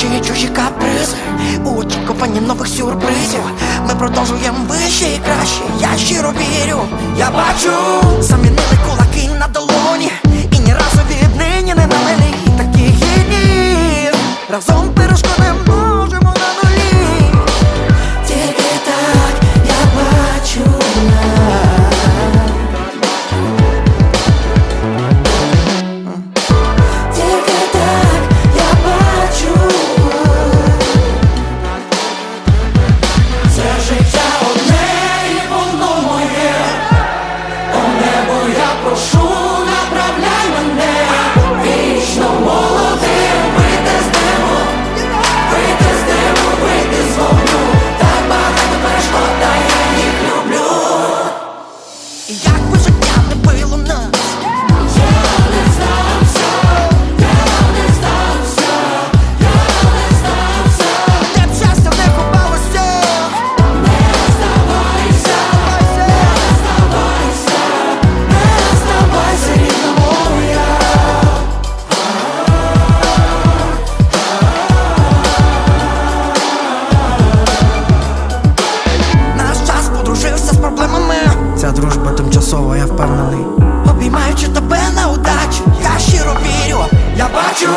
Чиї чужі капризи. У очікуванні нових сюрпризів. Ми продовжуємо вище і краще, я щиро вірю, я бачу, замінили кулаки на долоні ця дружба тимчасова, я впевнений. Обіймаючи тебе на удачу я щиро вірю, я бачу.